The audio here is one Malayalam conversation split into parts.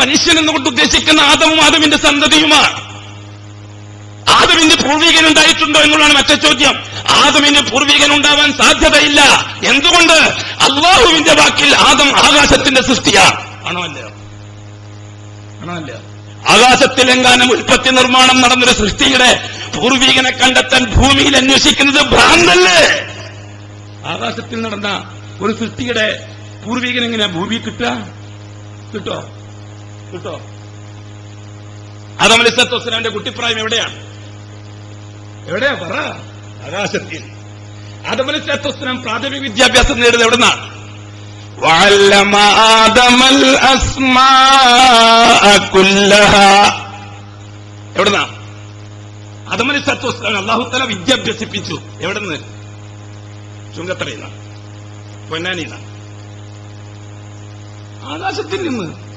മനുഷ്യൻ എന്നുകൊണ്ട് ഉദ്ദേശിക്കുന്ന ആദവും ആദവിന്റെ സന്തതിയുമാണ്. ആദവിന്റെ പൂർവികൻ ഉണ്ടായിട്ടുണ്ടോ എന്നുള്ളതാണ് മറ്റേ ചോദ്യം. ആദമിന് പൂർവികൻ ഉണ്ടാവാൻ സാധ്യതയില്ല. എന്തുകൊണ്ട്? അള്ളാഹുവിന്റെ വാക്കിൽ ആദം ആകാശത്തിന്റെ സൃഷ്ടിയാണ്. ആണോ അല്ലയോ? ആണോ അല്ലയോ? ആകാശത്തിലെങ്ങാനും ഉൽപ്പത്തി നിർമ്മാണം നടന്നൊരു സൃഷ്ടിയുടെ പൂർവികനെ കണ്ടെത്താൻ ഭൂമിയിൽ അന്വേഷിക്കുന്നത് ഭ്രാന്തല്ലേ? ആകാശത്തിൽ നടന്ന ഒരു സൃഷ്ടിയുടെ പൂർവികൻ എങ്ങനെയാ? ഭൂമി കിട്ടുക? കിട്ടോ? കിട്ടോ ആദം അലിസ്ലാത്തുസ്ലാമിന്റെ കുട്ടിപ്രായം എവിടെയാണ് എവിടെയാ പറ ആകാശത്തിൽ ആദം അലിസ്ലാത്തുസ്ലാം പ്രാഥമിക വിദ്യാഭ്യാസം നേടുന്നത് എവിടുന്നാണ് وعلم آدم الأسماء كلها എവിടുന്നാ അതമലി സത്വസ്ലാം അള്ളാഹുത്തല വിദ്യ അഭ്യസിപ്പിച്ചു എവിടുന്ന് ചുങ്കത്തറയിന്ന പൊന്നാനിന്ന ആകാശത്തിൽ നിന്ന് അല്ലേ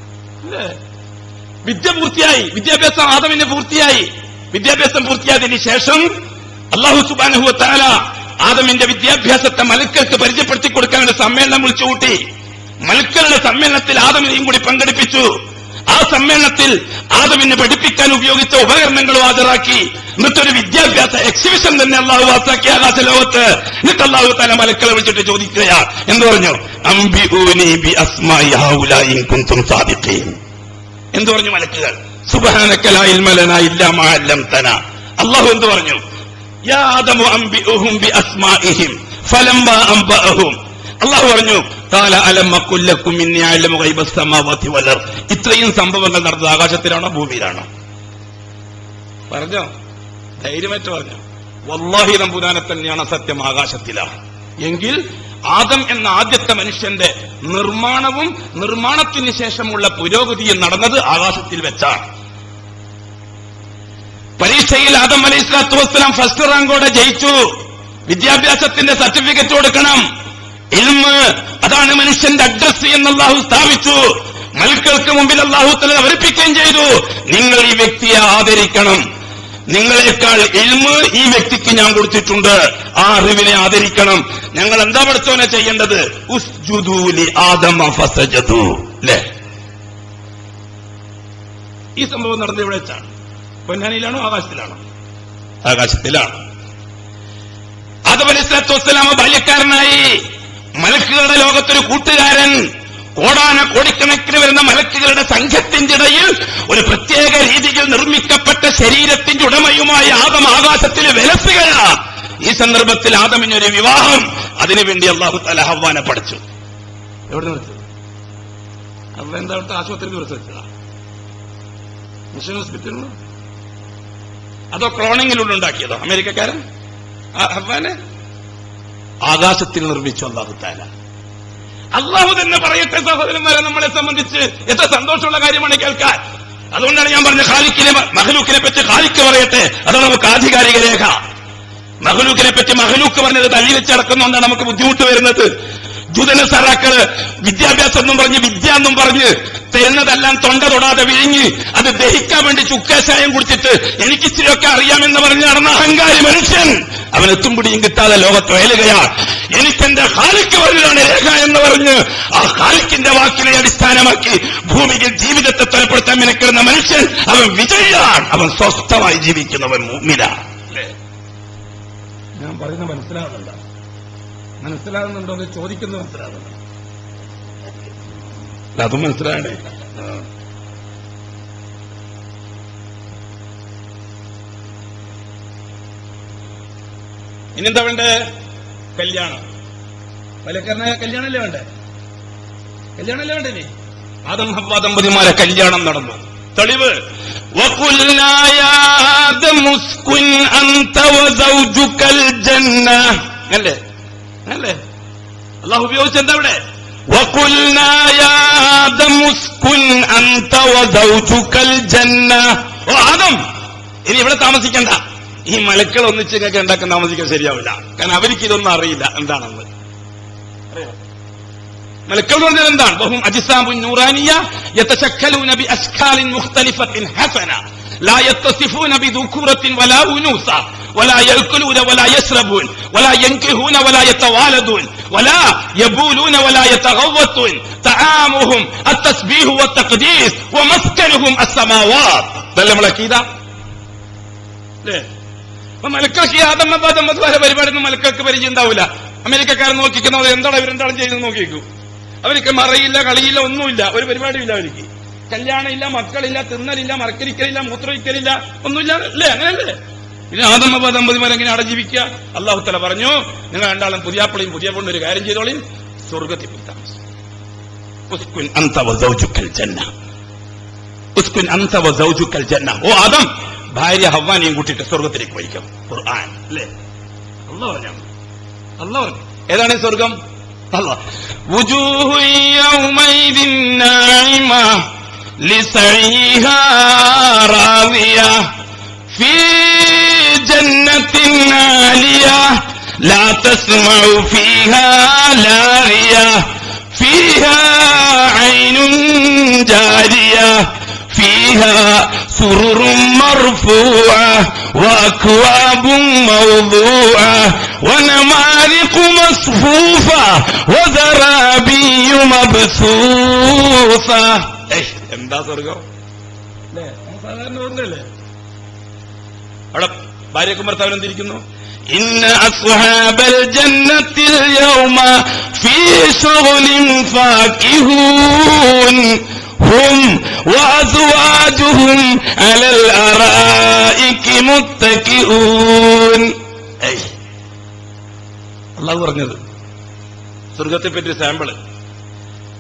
വിദ്യ പൂർത്തിയായി. വിദ്യാഭ്യാസം ആദമിന് പൂർത്തിയായി. വിദ്യാഭ്യാസം പൂർത്തിയായതിനു ശേഷം അള്ളാഹു സുബാനഹു താല ആദമിന്റെ വിദ്യാഭ്യാസത്തെ മലക്കൾക്ക് പരിചയപ്പെടുത്തി കൊടുക്കാൻ സമ്മേളനം വിളിച്ചു കൂട്ടി മലക്കളുടെ സമ്മേളനത്തിൽ ആദമിനെയും കൂടി പങ്കെടുപ്പിച്ചു. ആ സമ്മേളനത്തിൽ ആദമിനെ പഠിപ്പിക്കാൻ ഉപയോഗിച്ച ഉപകരണങ്ങളും ഹാജരാക്കി. എന്നിട്ടൊരു വിദ്യാഭ്യാസ എക്സിബിഷൻ തന്നെ അള്ളാഹു വാസാക്കി ആകാശ ലോകത്ത്. എന്നിട്ട് അള്ളാഹു തല മലക്കളെ വിളിച്ചിട്ട് ചോദിക്കുകയാ. എന്ന് പറഞ്ഞു? എന്തു പറഞ്ഞു മലക്കുകൾ? അള്ളാഹു എന്ത് പറഞ്ഞു? യാ ആദമു അംബിഉഹും ബി അസ്മാഇഹിം. ഫലമ്മ അംബഅഹും. അള്ളാഹു പറഞ്ഞു ഇത്രയും സംഭവങ്ങൾ നടന്നത് ആകാശത്തിലാണോ ഭൂമിയിലാണോ? പറഞ്ഞോ? ധൈര്യമായിട്ട് പറഞ്ഞു. വല്ലാഹി നമ്പുരാനെ തന്നെയാണ് സത്യം ആകാശത്തിലാണ് എങ്കിൽ ആദം എന്ന ആദ്യത്തെ മനുഷ്യന്റെ നിർമ്മാണവും നിർമ്മാണത്തിന് ശേഷമുള്ള പുരോഗതിയും നടന്നത് ആകാശത്തിൽ വെച്ചാണ്. പരീക്ഷയിൽ ആദം അലൈഹി സ്വലാത്തു വസ്സലാം ഫസ്റ്റ് റാങ്കോടെ ജയിച്ചു. വിദ്യാഭ്യാസത്തിന്റെ സർട്ടിഫിക്കറ്റ് കൊടുക്കണം. ഇൽമ് അതാണ് മനുഷ്യന്റെ അഡ്രസ് എന്ന് അള്ളാഹു സ്ഥാപിച്ചു. മലക്കൾക്ക് മുമ്പിൽ അള്ളാഹു തല അവരിപ്പിക്കുകയും ചെയ്തു. നിങ്ങൾ ഈ വ്യക്തിയെ ആദരിക്കണം. നിങ്ങളെക്കാൾ ഇൽമ് ഈ വ്യക്തിക്ക് ഞാൻ കൊടുത്തിട്ടുണ്ട്. ആ അറിവിനെ ആദരിക്കണം. ഞങ്ങൾ എന്താ പഠിച്ചോനെ ചെയ്യേണ്ടത്? ഉസ്ജുദൂലി ആദമ ഫസജതു അല്ലേ ഈ സംഭവം നടന്നത് ഇവിടെ വെച്ചാണ്. പൊന്നാനിയിലാണോ ആകാശത്തിലാണോ? ആകാശത്തിലാണ്. അത് വസ്സലാമ ബാല്യക്കാരനായി. മലക്കുകളുടെ ലോകത്തൊരു കൂട്ടുകാരൻ കോടാന കോടിക്കണക്കിന് വരുന്ന മലക്കുകളുടെ സംഘത്തിന്റെ ഇടയിൽ ഒരു പ്രത്യേക രീതിയിൽ നിർമ്മിക്കപ്പെട്ട ശരീരത്തിന്റെ ഉടമയുമായി ആദം ആകാശത്തിൽ വിലസുകയാണ് ഈ സന്ദർഭത്തിൽ ആദമിനൊരു വിവാഹം അതിനുവേണ്ടി അള്ളാഹു തല ഹവ്വാനെ പഠിച്ചു എവിടെ നിന്ന് വെച്ചത് അവ എന്താ അവിടുത്തെ ആശുപത്രി വെച്ച് വെച്ചതാ? മിഷൻ ഹോസ്പിറ്റലിൽ അതോ ക്രോണിങ്ങിലുണ്ടാക്കിയതോ അമേരിക്കക്കാരൻ? ആ ഹവ്വാനെ? ആകാശത്തിൽ നിർമ്മിച്ചു അള്ളാഹുത്താല അള്ളാഹു തന്നെ പറയട്ടെ സഹോദരന്മാരെ നമ്മളെ സംബന്ധിച്ച് എത്ര സന്തോഷമുള്ള കാര്യമാണ് കേൾക്കാൻ. അതുകൊണ്ടാണ് ഞാൻ പറഞ്ഞ ഖാലിക്കിനെ മഹലൂക്കിനെ പറ്റി ഖാലിക്ക് പറയട്ടെ അതാണ് നമുക്ക് ആധികാരിക രേഖ. മഹലൂക്കിനെ പറ്റി മഹലൂക്ക് പറഞ്ഞത് തള്ളി വെച്ചടക്കുന്നതുകൊണ്ടാണ് നമുക്ക് ബുദ്ധിമുട്ട് വരുന്നത്. ജുതന സറാക്കൾ വിദ്യാഭ്യാസം എന്നും പറഞ്ഞ് വിദ്യ എന്നും പറഞ്ഞ് തരുന്നതെല്ലാം തൊണ്ട തൊടാതെ വിഴുങ്ങി അത് ദഹിക്കാൻ വേണ്ടി ചുക്കാശായം കുടിച്ചിട്ട് എനിക്ക് ഇച്ചിരിയൊക്കെ അറിയാമെന്ന് പറഞ്ഞ് നടന്ന അഹങ്കാരി മനുഷ്യൻ അവൻ എത്തും പിടിയും കിട്ടാതെ ലോകത്ത് വയലുകയാണ് എനിക്കെന്റെ ഹാലിക്ക് വരിലാണ് രേഖ എന്ന് പറഞ്ഞ് ആ ഹാലിക്കിന്റെ വാക്കിനെ അടിസ്ഥാനമാക്കി ഭൂമിയിൽ ജീവിതത്തെ തൊലപ്പെടുത്താൻ മിനക്കിടുന്ന മനുഷ്യൻ അവൻ വിജയിയാണ്. അവൻ സ്വസ്ഥമായി ജീവിക്കുന്നവൻ മുമ്മില ഞാൻ പറയുന്നത് മനസ്സിലാവുന്നുണ്ടോ? മനസ്സിലാകുന്നുണ്ടോ എന്ന് ചോദിക്കുന്നു മനസ്സിലാകുന്നു അതും മനസ്സിലാകണേ ഇനി എന്താ വേണ്ടേ? കല്യാണം. പലക്കറിനെ കല്യാണമല്ലേ വേണ്ടേ? കല്യാണമല്ലേ വേണ്ടേ നീ ആദം ഹവ്വ ദമ്പതിമാരെ കല്യാണം നടന്നു. തെളിവ്. അല്ലേ? അല്ലേ അള്ളാഹു ഉപയോഗിച്ച എന്താ ഇവിടെ وقلنا يا آدم اسكن أنت وزوجك الجنة ഓ ആദം ഇനി ഇവിടെ താമസിക്കണ്ട ഈ മലക്കൾ ഒന്നിച്ച് ഇങ്ങനെ ഉണ്ടാക്കാൻ താമസിക്കാൻ ശരിയാവില്ല കാരണം അവർക്ക് ഇതൊന്നും അറിയില്ല എന്താണെന്ന് അറിയോ മലക്കൾ എന്ന് പറഞ്ഞാൽ എന്താണ് ബഹും അജിസാബുൻ നൂറാനിയ യതശക്കലൂന ബി അസ്കാലിൻ മുഖ്തലിഫത്തിൻ ഹസന لا يتصفون بذكورة ولا أنوثة ولا يأكلون ولا يشربون ولا ينكهون ولا يتوالدون ولا يبولون ولا يتغوطون طعامهم التسبيح والتقديس ومسكنهم السماوات ഇതല്ലേ നമ്മളെ അക്കീദ അല്ലേ അപ്പൊ മലക്കൾക്ക് ഈ ആദം അബ്ബാദം അതുപോലെ പരിപാടിയൊന്നും മലക്കൾക്ക് പരിചയം ഉണ്ടാവില്ല അമേരിക്കക്കാരൻ നോക്കിക്കുന്നത് എന്താണ് ഇവരെന്താണ് ചെയ്യുന്നത് നോക്കിക്കൂ അവർക്ക് മറയില്ല കളിയില്ല ഒന്നുമില്ല ഒരു പരിപാടിയില്ല അവർക്ക് കല്യാണമില്ല മക്കളില്ല തിന്നലില്ല മറക്കരിക്കലില്ല മൂത്രയിക്കലില്ല ഒന്നുമില്ല അല്ലേ അങ്ങനെയല്ലേ പിന്നെ ആദമബ ദമ്പതിമാരെങ്ങനെ അവിടെ ജീവിക്കുക അള്ളാഹു തല പറഞ്ഞു നിങ്ങൾ രണ്ടാളും പുതിയാപ്പിളയും പുതിയ കൊണ്ട് ഒരു കാര്യം ചെയ്തോളിയും സ്വർഗത്തിൽ പോയി താമസം ഉസ്കുൻ അന്തവൽ ജന്ന. ഉസ്കുൻ അന്തവൽ ജന്ന. ഓ ആദം ഭാര്യ ഹവാനെയും കൂട്ടിട്ട് സ്വർഗത്തിലേക്ക് പോയിക്കാം ഖുർആൻ അല്ലേ? അല്ല പറഞ്ഞു. അല്ല പറഞ്ഞു. ഏതാണ് സ്വർഗം അല്ല ലിസൈഹാ റാവിയ ഫീ جنة عالية لا تسمع فيها لاغية فيها عين جارية فيها سرر مرفوعة وأكواب موضوعة ونمارق مصفوفة وزرابي مبثوثة എന്താ സ്വർഗം സാധാരണ പറഞ്ഞല്ലേ അവിടെ ഭാര്യക്കും ഭർത്താവിനും എന്തിരിക്കുന്നു? ഇന്ന അസ്ഹാബൽ ജന്നത്തിൽ യൗമ ഫീ ശുഗ്ലിൻ ഫാകിഹൂൻ ഹും വഅസ്വാജുഹും അലൽ അറായികി മുത്തഖിഊൻ അള്ളാഹു പറഞ്ഞത് സ്വർഗത്തെ പറ്റി സാമ്പിൾ.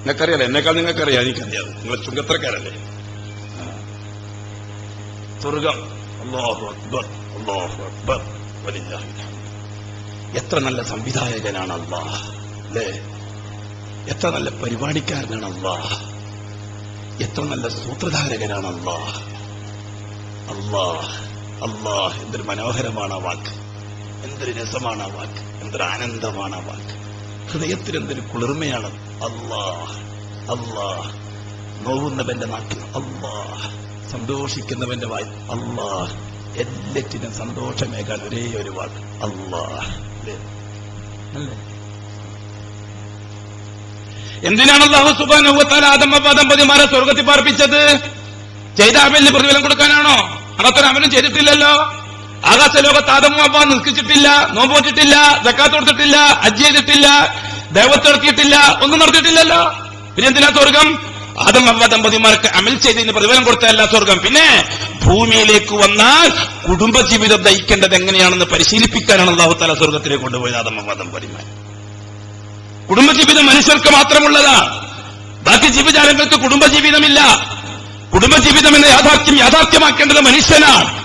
നിങ്ങൾക്കറിയാലോ എന്നെക്കാൾ നിങ്ങൾക്കറിയാം എനിക്കറിയാം. നിങ്ങൾ ചുങ്കത്തരക്കാരല്ലേ? സ്വർഗം അള്ളാഹു അക്ബർ. അള്ളാഹു അക്ബർ. എത്ര നല്ല സംവിധായകനാണ് അള്ളാഹ് അല്ലേ? എത്ര നല്ല പരിപാടിക്കാരനാണ് അള്ളാഹ് എത്ര നല്ല സൂത്രധാരകനാണ് അള്ളാഹ് അള്ളാഹ് അള്ളാഹ് എന്തൊരു മനോഹരമാണ് ആ വാക്ക്. എന്തൊരു രസമാണ് ആ വാക്ക്. എന്തൊരു ആനന്ദമാണ് ആ വാക്ക്. ഹൃദയത്തിന് എന്തൊരു കുളിർമയാണ്. അള്ളാഹ് അള്ളാഹ് നോവുന്നവന്റെ നാട്ടിൽ അള്ളാഹ് സന്തോഷിക്കുന്നവന്റെ വായി. അള്ളാഹ് എല്ലാറ്റിനും സന്തോഷമേകാൻ ഒരേ ഒരു വാക്ക്. അള്ളാഹ്. അല്ലേ? എന്തിനാണ് അള്ളാഹു സുബാനുഭവത്താൽ ആദമ്മ ദമ്പതിമാരെ സ്വർഗത്തിൽ പാർപ്പിച്ചത്? ചെയ്ത അമലിന് പ്രതിഫലം കൊടുക്കാനാണോ? അങ്ങനത്തൊരു അമലും ചെയ്തിട്ടില്ലല്ലോ. ആകാശ ലോകത്ത് ആദമ്മ അബ്ബ നോമ്പ് വെച്ചിട്ടില്ല ജക്കാത്ത് കൊടുത്തിട്ടില്ല അജ് ചെയ്തിട്ടില്ല ദൈവത്ത് ഒന്നും നടത്തിയിട്ടില്ലല്ലോ. പിന്നെ എന്തിനാ സ്വർഗം? ആദം അവ ദമ്പതിമാർക്ക് അമൽ ചെയ്തതിന് പ്രതിഫലം കൊടുത്തതല്ല സ്വർഗം. പിന്നെ ഭൂമിയിലേക്ക് വന്നാൽ കുടുംബജീവിതം നയിക്കേണ്ടത് എങ്ങനെയാണെന്ന് പരിശീലിപ്പിക്കാനാണ് അള്ളാഹു തല സ്വർഗത്തിലേക്ക് കൊണ്ടുപോയത് ആദം അവ ദമ്പതിമാർ കുടുംബജീവിതം മനുഷ്യർക്ക് മാത്രമുള്ളതാണ് ബാക്കി ജീവജാലങ്ങൾക്ക് കുടുംബജീവിതമില്ല. കുടുംബജീവിതം എന്ന യാഥാർത്ഥ്യം യാഥാർത്ഥ്യമാക്കേണ്ടത് മനുഷ്യനാണ്.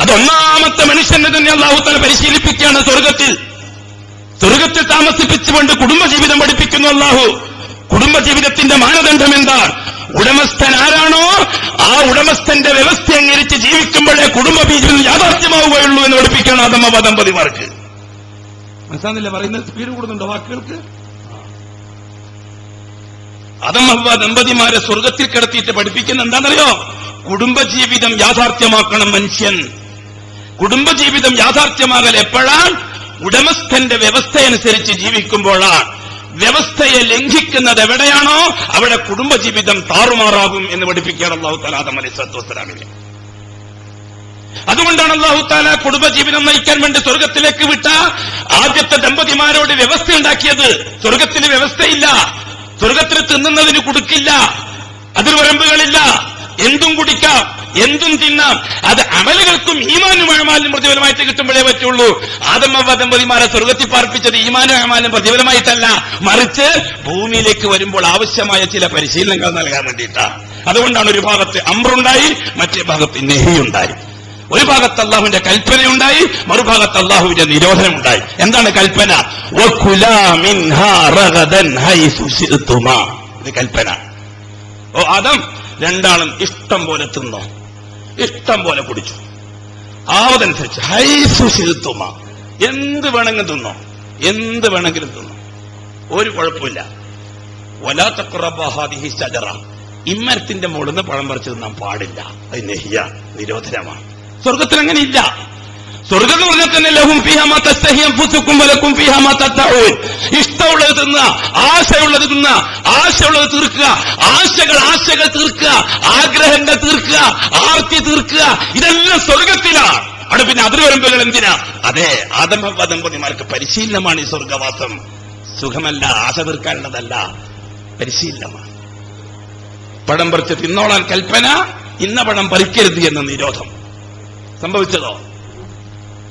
അതൊന്നാമത്തെ മനുഷ്യനെ തന്നെ അള്ളാഹുത്തല പരിശീലിപ്പിക്കുകയാണ് സ്വർഗത്തിൽ. സ്വർഗത്തിൽ താമസിപ്പിച്ചുകൊണ്ട് കുടുംബജീവിതം പഠിപ്പിക്കുന്നു അള്ളാഹു. കുടുംബജീവിതത്തിന്റെ മാനദണ്ഡം എന്താണ്? ഉടമസ്ഥൻ ആരാണോ? ആ ഉടമസ്ഥന്റെ വ്യവസ്ഥ അംഗീകരിച്ച് ജീവിക്കുമ്പോഴേ കുടുംബ കുടുംബജീവിതം യാഥാർത്ഥ്യമാവുകയുള്ളൂ എന്ന് പഠിപ്പിക്കുകയാണ് അതമ്മ ദമ്പതിമാർക്ക് മനസ്സിലാകുന്നില്ല? പറയുന്നത് സ്പീഡ് കൂടുന്നുണ്ടോ വാക്കുകൾക്ക്? അതമ്മ ദമ്പതിമാരെ സ്വർഗത്തിൽ കിടത്തിയിട്ട് പഠിപ്പിക്കുന്ന എന്താണെന്നറിയോ? കുടുംബജീവിതം യാഥാർത്ഥ്യമാക്കണം മനുഷ്യൻ. കുടുംബജീവിതം യാഥാർത്ഥ്യമാകൽ എപ്പോഴാണ്? ഉടമസ്ഥന്റെ വ്യവസ്ഥയനുസരിച്ച് ജീവിക്കുമ്പോഴാണ്. വ്യവസ്ഥയെ ലംഘിക്കുന്നത് എവിടെയാണോ അവിടെ കുടുംബജീവിതം താറുമാറാകും എന്ന് പഠിപ്പിക്കുകയാണ് അള്ളാഹു തലാദം അലൈഹി സ്വത്തു വസ്സലാമിനെ. അതുകൊണ്ടാണ് അള്ളാഹു താല കുടുംബജീവിതം നയിക്കാൻ വേണ്ടി സ്വർഗത്തിലേക്ക് വിട്ട ആദ്യത്തെ ദമ്പതിമാരോട് വ്യവസ്ഥ ഉണ്ടാക്കിയത്. സ്വർഗത്തിന് വ്യവസ്ഥയില്ല. സ്വർഗത്തിന് തിന്നുന്നതിന് കൊടുക്കില്ല. അതിൽ വരമ്പുകളില്ല. എന്തും കുടിക്കാം എന്തും തിന്നാം. അത് അമലുകൾക്കും ഈമാനും അഴമാലിനും പ്രതിഫലമായിട്ട് കിട്ടുമ്പോഴേ പറ്റുള്ളൂ. ആദമ്മ ദമ്പതിമാരെ സ്വർഗത്തിൽ പാർപ്പിച്ചത് ഈമാനും അഴമാലിനും പ്രതിഫലമായിട്ടല്ല. മറിച്ച് ഭൂമിയിലേക്ക് വരുമ്പോൾ ആവശ്യമായ ചില പരിശീലനങ്ങൾ നൽകാൻ വേണ്ടിയിട്ടാണ് അതുകൊണ്ടാണ് ഒരു ഭാഗത്ത് അമ്രുണ്ടായി മറ്റേ ഭാഗത്ത് നെഹിയുണ്ടായി. ഒരു ഭാഗത്ത് അള്ളാഹുവിന്റെ കൽപ്പനയുണ്ടായി മറുഭാഗത്ത് അള്ളാഹുവിന്റെ നിരോധനമുണ്ടായി. എന്താണ് കൽപ്പന? കൽപ്പന. ഓ ആദം രണ്ടാളും ഇഷ്ടം പോലെ തിന്നോ. ഇഷ്ടം പോലെ കുടിച്ചു. ആവതനുസരിച്ച്. ഹൈസു ശിഅ്തുമ. എന്ത് വേണമെങ്കിലും തിന്നോ. എന്ത് വേണമെങ്കിലും തിന്നോ. ഒരു കുഴപ്പമില്ല. വലാ തഖറബ ഹാദിഹി ഷജറ ഇമ്മരത്തിന്റെ മുകളിൽ നിന്ന് പഴം പറിച്ചു തിന്നാൻ പാടില്ല. അത് നെഹിയ നിരോധനമാണ്. സ്വർഗത്തിൽ അങ്ങനെയില്ല സ്വർഗം എന്ന് പറഞ്ഞാൽ തന്നെ ലഹും ഫിഹമാ ഫുസുക്കും വലക്കും ഫിഹമാ ഇഷ്ടമുള്ളത് തിന്ന ആശയുള്ളത് തിന്ന ആശയുള്ളത് തീർക്കുക ആശകൾ ആശകൾ തീർക്കുക ആഗ്രഹങ്ങൾ തീർക്കുക ആർത്തി തീർക്കുക ഇതെല്ലാം സ്വർഗത്തിലാണ്. അവിടെ പിന്നെ അതിൽ വരുമ്പോൾ എന്തിനാ? അതെ ആദം ദമ്പതിമാർക്ക് പരിശീലനമാണ് ഈ സ്വർഗവാസം. സുഖമല്ല ആശ തീർക്കാനുള്ളതല്ല പരിശീലനമാണ്. പഴം പറിച്ച് തിന്നോളാൻ കൽപ്പന ഇന്ന പഴം പറിക്കരുത് എന്ന നിരോധം. സംഭവിച്ചതോ?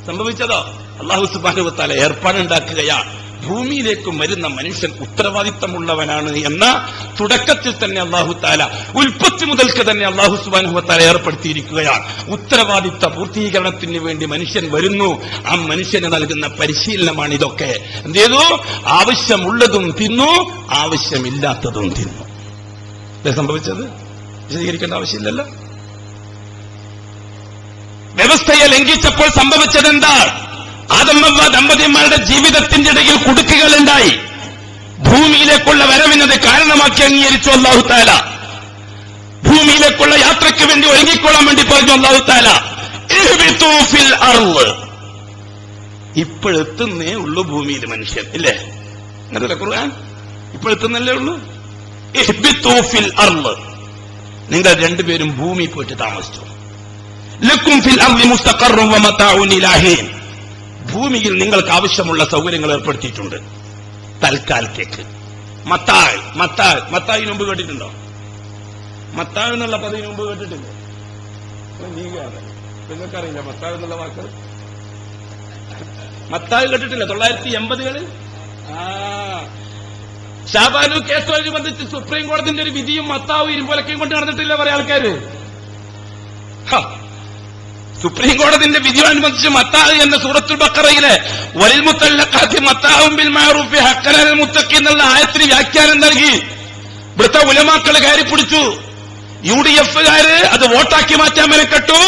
സംഭവിച്ചതോ? അള്ളാഹു സുബാനുവത്താല ഏർപ്പാടുണ്ടാക്കുകയാണ് ഭൂമിയിലേക്ക് വരുന്ന മനുഷ്യൻ ഉത്തരവാദിത്തമുള്ളവനാണ് എന്ന തുടക്കത്തിൽ തന്നെ അള്ളാഹു താല ഉൽപ്പത്തി മുതൽക്ക് തന്നെ അള്ളാഹു സുബാനുഭവത്താല ഏർപ്പെടുത്തിയിരിക്കുകയാണ് ഉത്തരവാദിത്ത പൂർത്തീകരണത്തിന് വേണ്ടി മനുഷ്യൻ വരുന്നു. ആ മനുഷ്യന് നൽകുന്ന പരിശീലനമാണ് ഇതൊക്കെ. എന്ത് ചെയ്തു? ആവശ്യമുള്ളതും തിന്നു ആവശ്യമില്ലാത്തതും തിന്നു. സംഭവിച്ചത്? വിശദീകരിക്കേണ്ട ആവശ്യമില്ലല്ലോ? വ്യവസ്ഥയെ ലംഘിച്ചപ്പോൾ സംഭവിച്ചത് എന്താ ആദമ്മവ ദമ്പതിമാരുടെ ജീവിതത്തിന്റെ ഇടയിൽ കുടുക്കുകൾ ഉണ്ടായി. ഭൂമിയിലേക്കുള്ള വരവിനത് കാരണമാക്കി അംഗീകരിച്ചു അള്ളാഹുത്താല ഭൂമിയിലേക്കുള്ള യാത്രയ്ക്ക് വേണ്ടി ഒരുങ്ങിക്കൊള്ളാൻ വേണ്ടി പറഞ്ഞു അള്ളാഹുത്താല. ഇപ്പോഴെത്തുന്നേ ഉള്ളൂ ഭൂമിയിൽ മനുഷ്യൻ ഇല്ലേ? അങ്ങനല്ല ഖുർആൻ? ഇപ്പോഴെത്തുന്നല്ലേ ഉള്ളൂ. നിങ്ങൾ രണ്ടുപേരും ഭൂമി പോയിട്ട് താമസിച്ചു? ലക്കും ഫിൽ അർദി മുസ്തഖറും വമതാഉൻ ഇലാഹിൻ. ഭൂമിയിൽ നിങ്ങൾക്ക് ആവശ്യമുള്ള സൗകര്യങ്ങൾ ഏർപ്പെടുത്തിയിട്ടുണ്ട്. തൽക്കാലത്തേക്ക് മത്തായ് മത്തായ് മത്തായി മുമ്പ് കേട്ടിട്ടുണ്ടോ? മത്താവ് എന്നുള്ള പദവി മുമ്പ് കേട്ടിട്ടില്ലേ? നിങ്ങൾക്കറിയില്ല മത്താവ് എന്നുള്ള വാക്ക്? മത്താവ് കേട്ടിട്ടില്ല? തൊള്ളായിരത്തി എൺപതുകളിൽ? ആ. ഷാബാനു കേസുമായി സുപ്രീം കോടതിന്റെ ഒരു വിധിയും മത്താവും ഇരുമ്പോലൊക്കെയും കൊണ്ട് നടന്നിട്ടില്ല കുറെ ആൾക്കാര്. സുപ്രീം കോടതിന്റെ വിധിയോടനുബന്ധിച്ച് മത്താഹ് എന്ന സൂറത്തുൽ ബക്കറയിലെ വലിൽ മുത്തല്ലഖാത്തി മത്താഹും ബിൽ മഅറൂഫി ഹക്കനൽ മുത്തക്കി എന്നുള്ള ആയത്തിന് വ്യാഖ്യാനം നൽകി. ഇവിടുത്തെ ഉലമാക്കൾ കയറി പിടിച്ചു. യു ഡി എഫുകാര് അത് വോട്ടാക്കി മാറ്റാൻ മെനക്കെട്ടു.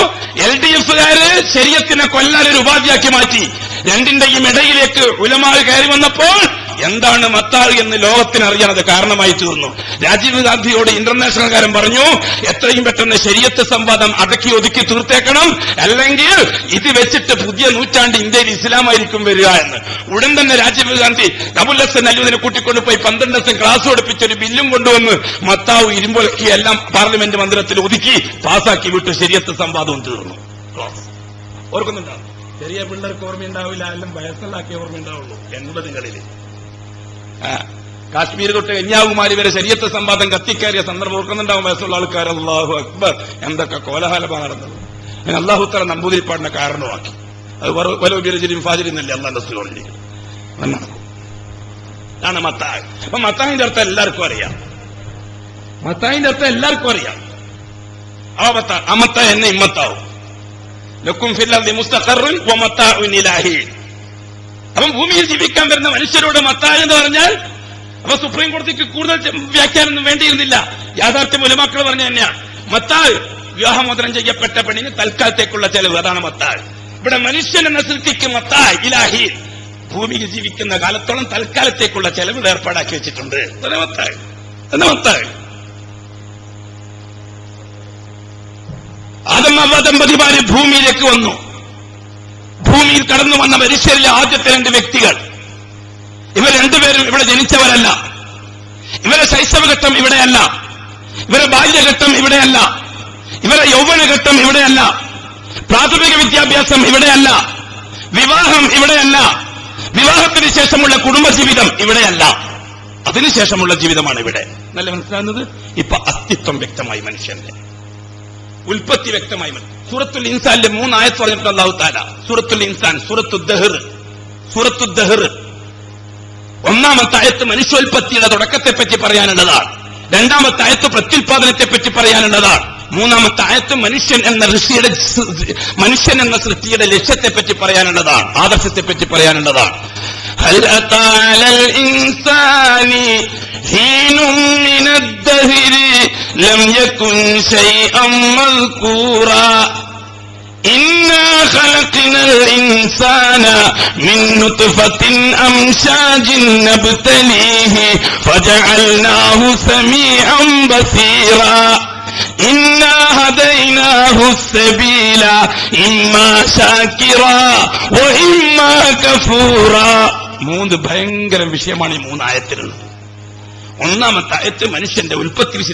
എൽ ഡി എഫുകാര് ശരീരത്തിനെ കൊല്ലാൻ ഒരു ഉപാധിയാക്കി മാറ്റി. രണ്ടിന്റെയും ഇടയിലേക്ക് ഉലമാവ് കയറി വന്നപ്പോൾ എന്താണ് മത്താൾ എന്ന് ലോകത്തിന് അറിയാനത് കാരണമായി തീർന്നു. രാജീവ് ഗാന്ധിയോട് ഇന്റർനാഷണൽ കാരൻ പറഞ്ഞു എത്രയും പെട്ടെന്ന് ശരീരത്തെ സംവാദം അടക്കി ഒതുക്കി തീർത്തേക്കണം. അല്ലെങ്കിൽ ഇത് വെച്ചിട്ട് പുതിയ നൂറ്റാണ്ട് ഇന്ത്യയിൽ ഇസ്ലാമായിരിക്കും വരിക എന്ന്. ഉടൻ തന്നെ രാജീവ് ഗാന്ധി അബുൽ ഹസൻ അല്ലുവിനെ കൂട്ടിക്കൊണ്ട് പോയി പന്ത്രണ്ട് ദിവസം ക്ലാസ് പഠിപ്പിച്ചൊരു ബില്ലും കൊണ്ടുവന്ന് മത്താവ് ഇരുമ്പൊലക്കി എല്ലാം പാർലമെന്റ് മന്ദിരത്തിൽ ഒതുക്കി പാസാക്കി വിട്ട് ശരീരത്തെ സംവാദവും തീർന്നു. ഓർക്കുന്നുണ്ടോ? ചെറിയ പിള്ളേർക്ക് ഓർമ്മയുണ്ടാവില്ല എല്ലാം വയസ്സലാക്കിയ ഓർമ്മയുണ്ടാവുള്ളൂ എൺപതുകളിൽ കാശ്മീർ തൊട്ട് കന്യാകുമാരി വരെ ശരീരത്തെ സംവാദം കത്തിക്കയറിയ സന്ദർഭം ഓർക്കുന്നുണ്ടാവും വയസ്സുള്ള ആൾക്കാർ. അള്ളാഹു അക്ബർ. എന്തൊക്കെ കോലഹാലമാണ് നടന്നത്. അങ്ങനെ അള്ളാഹുത്തല നമ്പൂതിരിപ്പാടിനെ കാരണമാക്കി. അത് വലോ ബിരജിലും ഫാജിരിന്നല്ലേ അള്ളാഹ് റസൂലുള്ളി ആണ് മത്തായ് അപ്പൊ മത്തായിന്റെ അർത്ഥം എല്ലാവർക്കും അറിയാം. മത്തായിന്റെ അർത്ഥം എല്ലാവർക്കും അറിയാം. ആ മത്ത ആ മത്ത എന്നെ ഇമ്മത്താവും. ലക്കും ഫില്ലി മുസ്തഖറുൻ ഒമത്താ ഇലാഹി. അപ്പം ഭൂമിയിൽ ജീവിക്കാൻ വരുന്ന മനുഷ്യരോട് മത്തായ എന്ന് പറഞ്ഞാൽ അപ്പൊ സുപ്രീം കോടതിക്ക് കൂടുതൽ വ്യാഖ്യാനൊന്നും വേണ്ടിയിരുന്നില്ല. യാഥാർത്ഥ്യം ഉലമാക്കൾ പറഞ്ഞു തന്നെയാണ്. മത്താൽ വിവാഹമോദനം ചെയ്യപ്പെട്ട പെണ്ണിന് തൽക്കാലത്തേക്കുള്ള ചെലവ്. അതാണ് മത്താൽ ഇവിടെ മനുഷ്യൻ എന്ന സൃഷ്ടിക്ക് മത്തായ് ഇലാഹി. ഭൂമിയിൽ ജീവിക്കുന്ന കാലത്തോളം തൽക്കാലത്തേക്കുള്ള ചെലവ് ഏർപ്പാടാക്കി വെച്ചിട്ടുണ്ട്. മത്തായ്. ആദമ ദമ്പതിമാര് ഭൂമിയിലേക്ക് വന്നു. വന്ന മനുഷ്യരിലെ ആദ്യത്തെ രണ്ട് വ്യക്തികൾ. ഇവർ രണ്ടുപേരും ഇവിടെ ജനിച്ചവരല്ല. ഇവരെ ശൈശവഘട്ടം ഇവിടെയല്ല. ഇവരെ ബാല്യഘട്ടം ഇവിടെയല്ല. ഇവരെ യൗവനഘട്ടം ഇവിടെയല്ല. പ്രാഥമിക വിദ്യാഭ്യാസം ഇവിടെയല്ല. വിവാഹം ഇവിടെയല്ല. വിവാഹത്തിന് ശേഷമുള്ള കുടുംബജീവിതം ഇവിടെയല്ല. അതിനുശേഷമുള്ള ജീവിതമാണ് ഇവിടെ. നല്ല മനസ്സിലാകുന്നത്? ഇപ്പൊ അസ്തിത്വം വ്യക്തമായി മനുഷ്യന്റെ. ഉൽപ്പത്തി വ്യക്തമായി. സൂറത്തുൽ ഇൻസാനിലെ മൂന്നായത്ത് പറഞ്ഞിട്ടുണ്ട് അള്ളാഹു താല സൂറത്തുൽ ഇൻസാൻ സൂറത്തു ദഹർ സൂറത്തു ദഹർ. ഒന്നാമത്തെ അയത്ത് മനുഷ്യോൽപത്തിയുടെ തുടക്കത്തെ പറ്റി പറയാനുള്ളതാണ്. രണ്ടാമത്തെ അയത്ത് പ്രത്യുൽപാദനത്തെ പറ്റി പറയാനുള്ളതാണ്. മൂന്നാമത്തെ ആയത്ത് മനുഷ്യൻ എന്ന ഋഷിയുടെ മനുഷ്യൻ എന്ന സൃഷ്ടിയുടെ ലക്ഷ്യത്തെ പറ്റി പറയാനുള്ളതാണ്. ആദർശത്തെ പറ്റി പറയാനുള്ളതാണ് هل أتى على الإنسان حين من الدهر لم يكن شيئا مذكورا إنا خلقنا الإنسان من نطفة أمشاج نبتليه فجعلناه سميعا بصيرا ഇന്നാ ഹദൈനാഹു സബീല ഇമ്മാ ശാകിറ വ ഇമ്മാ കഫൂറ മൂന്ന് ഭയങ്കര വിഷയമാണ് ഈ മൂന്ന് ആയത്തിലുള്ളത് ഒന്നാമത്തെ ആയത്ത് മനുഷ്യന്റെ ഉൽപ്പത്തി